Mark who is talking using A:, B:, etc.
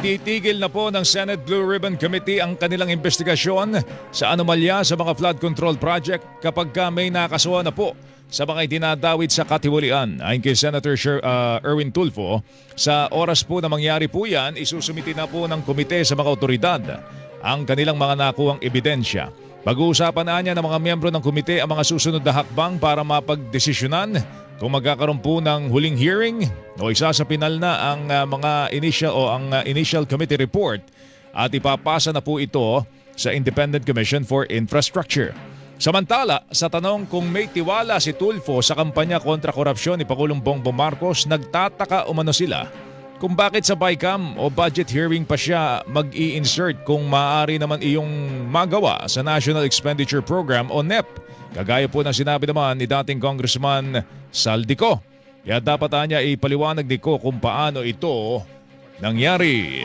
A: Ititigil na po ng Senate Blue Ribbon Committee ang kanilang investigasyon sa anomalya sa mga flood control project kapag ka may nakasuha na po sa mga idinadawit sa katiwalian. Ayon kay Senator Sher, uh, Erwin Tulfo, sa oras po na mangyari po yan, isusumiti na po ng komite sa mga otoridad ang kanilang mga nakuhang ebidensya. Pag-uusapan na niya ng mga miyembro ng komite ang mga susunod na hakbang para mapagdesisyonan kung magkakaroon po ng huling hearing o isa sa pinal na ang uh, mga initial o ang uh, initial committee report at ipapasa na po ito sa Independent Commission for Infrastructure. Samantala, sa tanong kung may tiwala si Tulfo sa kampanya kontra korupsyon ni Pangulong Bongbong Marcos, nagtataka umano sila kung bakit sa BICAM o budget hearing pa siya mag-i-insert kung maaari naman iyong magawa sa National Expenditure Program o NEP. Kagaya po ng sinabi naman ni dating Congressman Saldico. Kaya dapat niya ipaliwanag ni ko kung paano ito nangyari.